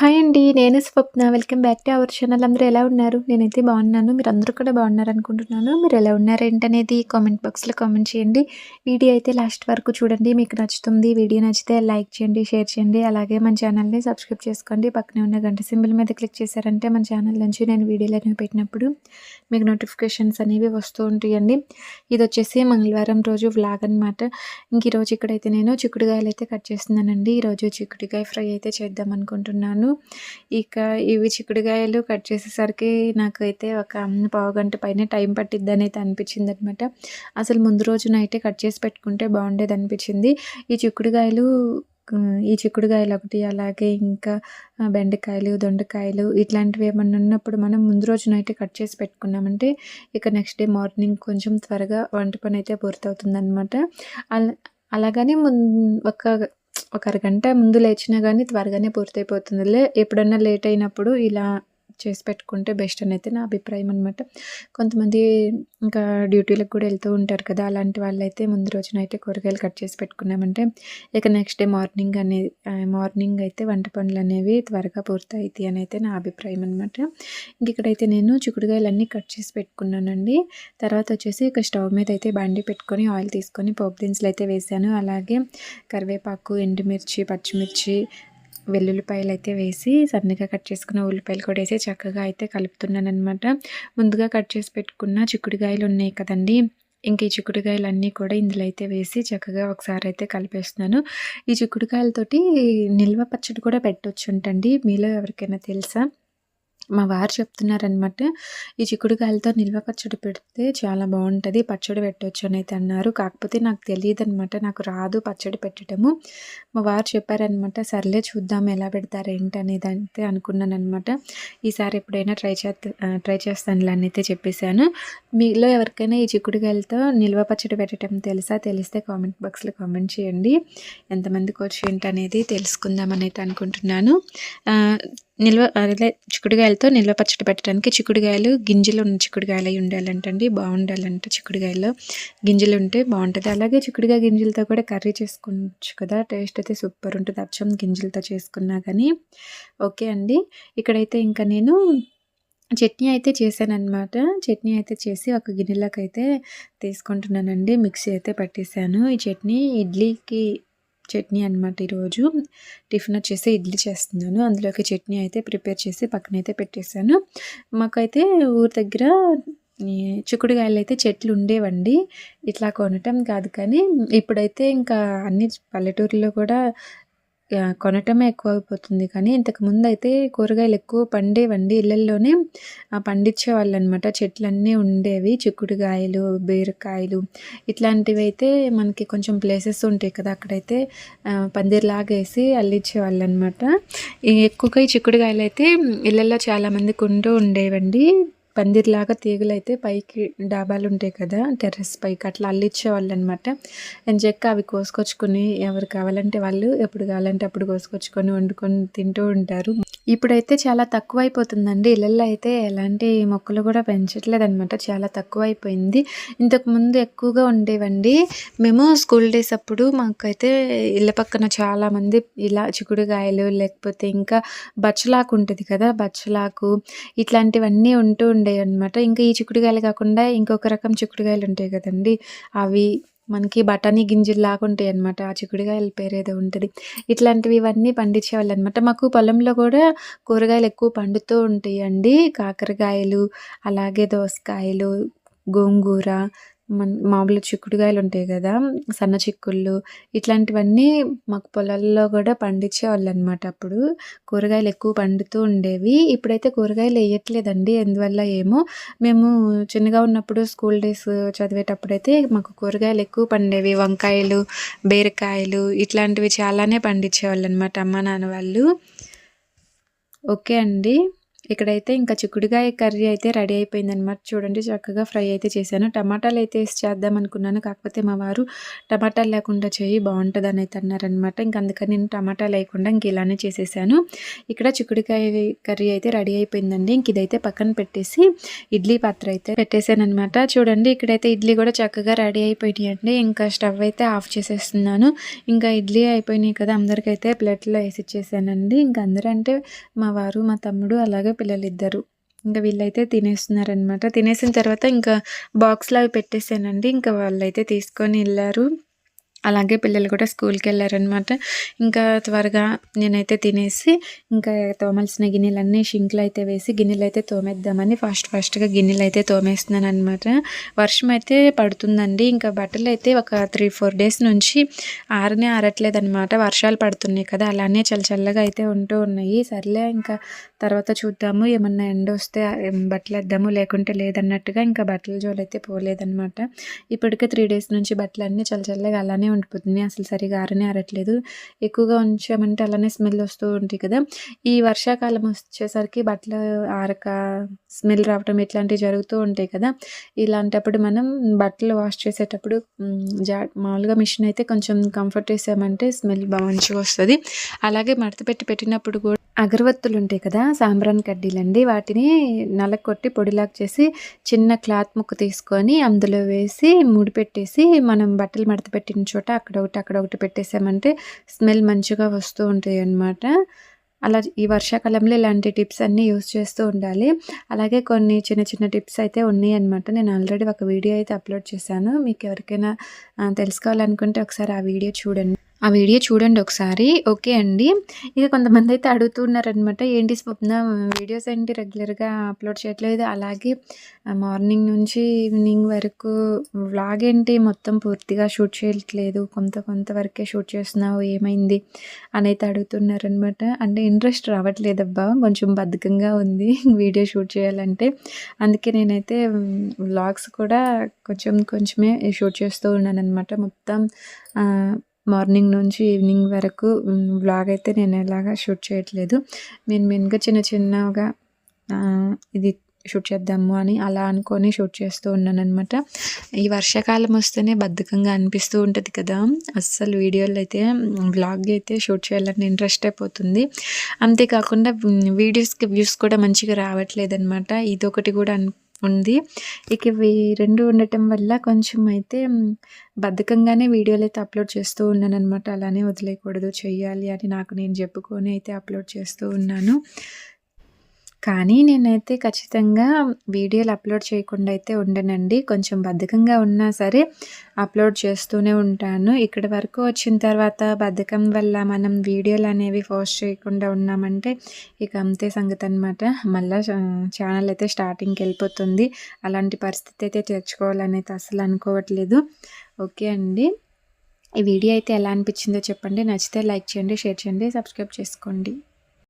Hi అండి. నేను Swapna. Welcome back to our channel. అందరూ ఎలా ఉన్నారు? నేనైతే బాగున్నాను. మీరు అందరూ కూడా బాగున్నారనుకుంటున్నాను. మీరు ఎలా ఉన్నారు ఏంటనేది కామెంట్ బాక్స్‌లో కామెంట్ చేయండి. వీడియో అయితే లాస్ట్ వరకు చూడండి. మీకు నచ్చుతుంది. వీడియో నచ్చితే లైక్ చేయండి, షేర్ చేయండి. అలాగే మన ఛానల్‌ని సబ్స్క్రైబ్ చేసుకోండి. పక్కనే ఉన్న గంట సింబల్ మీద క్లిక్ చేశారంటే మన ఛానల్ నుంచి నేను వీడియోలు అనేవి పెట్టినప్పుడు మీకు నోటిఫికేషన్స్ అనేవి వస్తూ ఉంటాయండి. ఇది వచ్చేసి మంగళవారం రోజు వ్లాగ్ అనమాట. ఇంక ఈరోజు ఇక్కడైతే నేను చిక్కుడుకాయలు అయితే కట్ చేస్తున్నానండి. ఈరోజు చిక్కుడుకాయ ఫ్రై అయితే చేద్దాం అనుకుంటున్నాను. ఇక ఇవి చిక్కుడుకాయలు కట్ చేసేసరికి నాకైతే ఒక పావుగంట పైనే టైం పట్టిద్దని అయితే అనిపించింది అనమాట. అసలు ముందు రోజు నైటే కట్ చేసి పెట్టుకుంటే బాగుండేది అనిపించింది. ఈ చిక్కుడుకాయలు ఈ చిక్కుడుకాయలు ఒకటి అలాగే ఇంకా బెండకాయలు, దొండకాయలు ఇట్లాంటివి ఏమన్నా ఉన్నప్పుడు మనం ముందు రోజు నైటే కట్ చేసి పెట్టుకున్నామంటే ఇక నెక్స్ట్ డే మార్నింగ్ కొంచెం త్వరగా వంట పని అయితే పూర్తవుతుందనమాట. అలా అలాగని ముందు ఒక ఒక అరగంట ముందు లేచినా కానీ త్వరగానే పూర్తయిపోతుందిలే. ఎప్పుడన్నా లేట్ అయినప్పుడు ఇలా చేసి పెట్టుకుంటే బెస్ట్ అని అయితే నా అభిప్రాయం అనమాట. కొంతమంది ఇంకా డ్యూటీలకు కూడా వెళ్తూ ఉంటారు కదా! అలాంటి వాళ్ళైతే ముందు రోజున అయితే కూరగాయలు కట్ చేసి పెట్టుకున్నామంటే ఇక నెక్స్ట్ డే మార్నింగ్ అనేది మార్నింగ్ అయితే వంట పనులనేవి త్వరగా పూర్తయితాయి అని అయితే నా అభిప్రాయం అనమాట. ఇంక ఇక్కడైతే నేను చిక్కుడుగాయలన్నీ కట్ చేసి పెట్టుకున్నానండి. తర్వాత వచ్చేసి ఇక స్టవ్ మీద అయితే బండి పెట్టుకొని ఆయిల్ తీసుకొని పోపు దినుసులు అయితే వేశాను. అలాగే కరివేపాకు, ఎండుమిర్చి, పచ్చిమిర్చి, వెల్లుల్లిపాయలు అయితే వేసి సన్నగా కట్ చేసుకున్న ఉల్లిపాయలు కూడా వేసి చక్కగా అయితే కలుపుతున్నాననమాట. ముందుగా కట్ చేసి పెట్టుకున్న చిక్కుడుకాయలు ఉన్నాయి కదండీ! ఇంక ఈ చిక్కుడుకాయలన్నీ కూడా ఇందులో అయితే వేసి చక్కగా ఒకసారి అయితే కలిపేస్తున్నాను. ఈ చిక్కుడుకాయలతోటి నిల్వ పచ్చడి కూడా పెట్టొచ్చంటండి. మీలో ఎవరికైనా తెలుసా? మా వారు చెప్తున్నారనమాట. ఈ చిక్కుడుకాయలతో నిల్వ పచ్చడి పెడితే చాలా బాగుంటుంది పచ్చడి పెట్టవచ్చు అని అయితే అన్నారు. కాకపోతే నాకు తెలియదు అనమాట నాకు రాదు పచ్చడి పెట్టడము. మా వారు చెప్పారనమాట. సర్లే చూద్దాం ఎలా పెడతారు ఏంటి అనేది అయితే అనుకున్నాననమాట. ఈసారి ఎప్పుడైనా ట్రై చేత్ ట్రై చేస్తానులే అని అయితే చెప్పేసాను. మీలో ఎవరికైనా ఈ చిక్కుడుకాయలతో నిల్వ పచ్చడి పెట్టడం తెలుసా? తెలిస్తే కామెంట్ బాక్స్‌లో కామెంట్ చేయండి. ఎంతమందికి వచ్చి ఏంటనేది తెలుసుకుందామని అయితే అనుకుంటున్నాను. నిల్వ అదే చిక్కుడుకాయలతో నిల్వ పచ్చడి పెట్టడానికి చిక్కుడుకాయలు గింజలు ఉన్న చిక్కుడుగాయలు అయి ఉండాలంటండి. బాగుండాలంట చిక్కుడుకాయల్లో గింజలు ఉంటే బాగుంటుంది అలాగే చిక్కుడుకాయ గింజలతో కూడా కర్రీ చేసుకోవచ్చు కదా! టేస్ట్ అయితే సూపర్ ఉంటుంది అచ్చం గింజలతో చేసుకున్నా కానీ ఓకే అండి. ఇక్కడైతే ఇంకా నేను చట్నీ అయితే చేశానమాట చట్నీ అయితే చేసి ఒక గిన్నెలోకైతే తీసుకుంటున్నానండి. మిక్సీ అయితే పట్టేసాను. ఈ చట్నీ ఇడ్లీకి చట్నీ అనమాట ఈరోజు. టిఫిన్ వచ్చేసి ఇడ్లీ చేస్తున్నాను. అందులోకి చట్నీ అయితే ప్రిపేర్ చేసి పక్కనైతే పెట్టేసాను. మాకైతే ఊరి దగ్గర చిక్కుడుగాయలు అయితే చెట్లు ఉండేవండి. ఇట్లా కొనటం కాదు కానీ ఇప్పుడైతే ఇంకా అన్ని పల్లెటూరులో కూడా కొనటమే ఎక్కువ అయిపోతుంది కానీ ఇంతకుముందయితే కూరగాయలు ఎక్కువ పండేవండి. ఇళ్ళల్లోనే పండించేవాళ్ళు అనమాట చెట్లన్నీ ఉండేవి. చిక్కుడుకాయలు, బీరకాయలు ఇట్లాంటివి అయితే మనకి కొంచెం ప్లేసెస్ ఉంటాయి కదా! అక్కడైతే ఆహ్, అల్లించేవాళ్ళు అనమాట ఎక్కువగా ఈ చిక్కుడుకాయలు అయితే ఇళ్ళల్లో ఇళ్ళల్లో చాలామందికి ఉంటూ ఉండేవండి. పందిరిలాగా తీగలైతే పైకి డాబాలు ఉంటాయి కదా! టెర్రస్ పైకి అట్లా అల్లిచ్చేవాళ్ళనమాట. ఎంచక్కా అవి కోసుకొచ్చుకొని ఎవరు కావాలంటే వాళ్ళు ఎప్పుడు కావాలంటే అప్పుడు కోసుకొచ్చుకొని వండుకొని తింటూ ఉంటారు. ఇప్పుడైతే చాలా తక్కువ అయిపోతుందండి ఇళ్ళల్లో అయితే ఎలాంటి మొక్కలు కూడా పెంచట్లేదనమాట. చాలా తక్కువ అయిపోయింది ఇంతకుముందు ఎక్కువగా ఉండేవండి. మేము స్కూల్ డేస్ అప్పుడు మాకైతే ఇళ్ళ పక్కన చాలామంది ఇలా చిక్కుడుకాయలు లేకపోతే ఇంకా బచ్చలాకు ఉంటుంది కదా! బచ్చలాకు ఇట్లాంటివన్నీ ఉంటూ ఉండేవన్నమాట. ఇంకా ఈ చిక్కుడుకాయలు కాకుండా ఇంకొక రకం చిక్కుడుకాయలు ఉంటాయి కదండీ! అవి మనకి బఠానీ గింజలు లాగా ఉంటాయి అనమాట ఆ చిక్కుడుకాయల పేరేదో ఉంటుంది ఇట్లాంటివి ఇవన్నీ పండించేవాళ్ళనమాట. మాకు పొలంలో కూడా కూరగాయలు ఎక్కువ పండుతూ ఉంటాయండి. కాకరకాయలు, అలాగే దోసకాయలు, గోంగూర, మామూలు చిక్కుడుకాయలు ఉంటాయి కదా! సన్న చిక్కుళ్ళు ఇట్లాంటివన్నీ మాకు పొలాల్లో కూడా పండించేవాళ్ళనమాట అప్పుడు. కూరగాయలు ఎక్కువ పండుతూ ఉండేవి. ఇప్పుడైతే కూరగాయలు వేయట్లేదండి ఎందువల్ల ఏమో! మేము చిన్నగా ఉన్నప్పుడు స్కూల్ డేస్ చదివేటప్పుడైతే మాకు కూరగాయలు ఎక్కువ పండేవి. వంకాయలు, బీరకాయలు ఇట్లాంటివి చాలానే పండించేవాళ్ళనమాట అమ్మ, నాన్న వాళ్ళు. ఓకే అండి. ఇక్కడైతే ఇంకా చిక్కుడుగాయ కర్రీ అయితే రెడీ అయిపోయిందనమాట చూడండి చక్కగా ఫ్రై అయితే చేశాను. టమాటాలు అయితే వేసి చేద్దాం అనుకున్నాను. కాకపోతే మా వారు టమాటాలు లేకుండా చేయి బాగుంటుంది అయితే అన్నారనమాట ఇంక అందుకని నేను టమాటాలు లేకుండా ఇంక ఇలానే చేసేసాను. ఇక్కడ చిక్కుడుకాయ కర్రీ అయితే రెడీ అయిపోయిందండి. ఇంక ఇదైతే పక్కన పెట్టేసి ఇడ్లీ పాత్ర అయితే పెట్టేశాను అనమాట చూడండి ఇక్కడైతే ఇడ్లీ కూడా చక్కగా రెడీ అయిపోయినాయండి. ఇంకా స్టవ్ అయితే ఆఫ్ చేసేస్తున్నాను. ఇంకా ఇడ్లీ అయిపోయినాయి కదా అందరికైతే ప్లేట్లో వేసి ఇచ్చేసానండి. ఇంకా అంటే మా వారు మా తమ్ముడు అలాగే పిల్లలు ఇద్దరు ఇంకా వీళ్ళైతే తినేస్తున్నారనమాట తినేసిన తర్వాత ఇంకా బాక్స్లో అవి పెట్టేసానండి ఇంకా వాళ్ళైతే తీసుకొని వెళ్ళారు. అలాగే పిల్లలు కూడా స్కూల్కి వెళ్ళారనమాట ఇంకా త్వరగా నేనైతే తినేసి ఇంకా తోమాల్సిన గిన్నెలన్నీ షింక్లు అయితే వేసి గిన్నెలు అయితే తోమేద్దామని ఫాస్ట్ ఫాస్ట్గా గిన్నెలు అయితే తోమేస్తున్నాను అనమాట వర్షం అయితే పడుతుందండి. ఇంకా బట్టలు అయితే ఒక త్రీ ఫోర్ డేస్ నుంచి ఆరనే ఆరట్లేదు అనమాట వర్షాలు పడుతున్నాయి కదా అలానే చల్ల చల్లగా అయితే ఉంటూ ఉన్నాయి. సర్లే ఇంకా తర్వాత చూద్దాము. ఏమన్నా ఎండ వస్తే బట్టలు వేద్దాము లేకుంటే లేదన్నట్టుగా ఇంకా బట్టల జోలు అయితే పోలేదనమాట ఇప్పటికే త్రీ డేస్ నుంచి బట్టలన్నీ చల్ల చల్లగా అలానే ఉండిపోతుంది. అసలు సరిగా ఆరనే ఆరట్లేదు. ఎక్కువగా ఉంచామంటే అలానే స్మెల్ వస్తూ ఉంటాయి కదా. ఈ వర్షాకాలం వచ్చేసరికి బట్టలు ఆరక స్మెల్ రావటం ఇట్లాంటివి జరుగుతూ ఉంటాయి కదా. ఇలాంటప్పుడు మనం బట్టలు వాష్ చేసేటప్పుడు జా మామూలుగా మిషన్ అయితే కొంచెం కంఫర్ట్ వేసామంటే స్మెల్ బాగా మంచిగా వస్తుంది. అలాగే మడత పెట్టి పెట్టినప్పుడు కూడా అగరవత్తులు ఉంటాయి కదా సాంబ్రాన్ కడ్డీలండి. వాటిని నలకొట్టి పొడిలాగా చేసి చిన్న క్లాత్ ముక్క తీసుకొని అందులో వేసి ముడిపెట్టేసి మనం బట్టలు మడత పెట్టిన చోట అక్కడ ఒకటి అక్కడ ఒకటి పెట్టేసామంటే స్మెల్ మంచిగా వస్తూ ఉంటాయి అన్నమాట అలా ఈ వర్షాకాలంలో ఇలాంటి టిప్స్ అన్నీ యూస్ చేస్తూ ఉండాలి. అలాగే కొన్ని చిన్న చిన్న టిప్స్ అయితే ఉన్నాయి అనమాట నేను ఆల్రెడీ ఒక వీడియో అయితే అప్లోడ్ చేశాను. మీకు ఎవరికైనా తెలుసుకోవాలనుకుంటే ఒకసారి ఆ వీడియో చూడండి. ఆ వీడియో చూడండి ఒకసారి. ఓకే అండి. ఇక కొంతమంది అయితే అడుగుతున్నారనమాట ఏంటి స్వప్న వీడియోస్ ఏంటి రెగ్యులర్గా అప్లోడ్ చేయట్లేదు? అలాగే మార్నింగ్ నుంచి ఈవినింగ్ వరకు వ్లాగ్ ఏంటి మొత్తం పూర్తిగా షూట్ చేయట్లేదు? కొంత కొంత వరకే షూట్ చేస్తున్నావు ఏమైంది? అని అయితే అడుగుతున్నారనమాట అంటే ఇంట్రెస్ట్ రావట్లేదబ్బా కొంచెం బద్ధకంగా ఉంది వీడియో షూట్ చేయాలంటే. అందుకే నేనైతే వ్లాగ్స్ కూడా కొంచెం కొంచెమే షూట్ చేస్తూ ఉన్నాను అనమాట మొత్తం మార్నింగ్ నుంచి ఈవినింగ్ వరకు వ్లాగ్ అయితే నేను ఎలాగా షూట్ చేయట్లేదు. నేను మెయిన్గా చిన్న చిన్నగా ఇది షూట్ చేద్దాము అని అలా అనుకొని షూట్ చేస్తూ ఉన్నాను అనమాట ఈ వర్షాకాలం వస్తేనే బద్ధకంగా అనిపిస్తూ ఉంటుంది కదా. అస్సలు వీడియోలు అయితే వ్లాగ్ అయితే షూట్ చేయాలని ఇంట్రెస్ట్ అయిపోతుంది అంతేకాకుండా వీడియోస్కి వ్యూస్ కూడా మంచిగా రావట్లేదు అనమాట ఇదొకటి కూడా ఉంది. ఇక ఇవి రెండు ఉండటం వల్ల కొంచెం అయితే బద్ధకంగానే వీడియోలు అయితే అప్లోడ్ చేస్తూ ఉన్నాను అనమాట అలానే వదిలేయకూడదు చెయ్యాలి అని నాకు నేను చెప్పుకొని అయితే అప్లోడ్ చేస్తూ ఉన్నాను. కానీ నేనైతే ఖచ్చితంగా వీడియోలు అప్లోడ్ చేయకుండా అయితే ఉండనండి. కొంచెం బద్ధకంగా ఉన్నా సరే అప్లోడ్ చేస్తూనే ఉంటాను. ఇక్కడ వరకు వచ్చిన తర్వాత బద్ధకం వల్ల మనం వీడియోలు అనేవి పోస్ట్ చేయకుండా ఉన్నామంటే ఇక అంతే సంగతి అనమాట మళ్ళీ ఛానల్ అయితే స్టార్టింగ్కి వెళ్ళిపోతుంది. అలాంటి పరిస్థితి అయితే తెచ్చుకోవాలనేది అసలు అనుకోవట్లేదు. ఓకే అండి. ఈ వీడియో అయితే ఎలా అనిపించిందో చెప్పండి. నచ్చితే లైక్ చేయండి షేర్ చేయండి సబ్స్క్రైబ్ చేసుకోండి.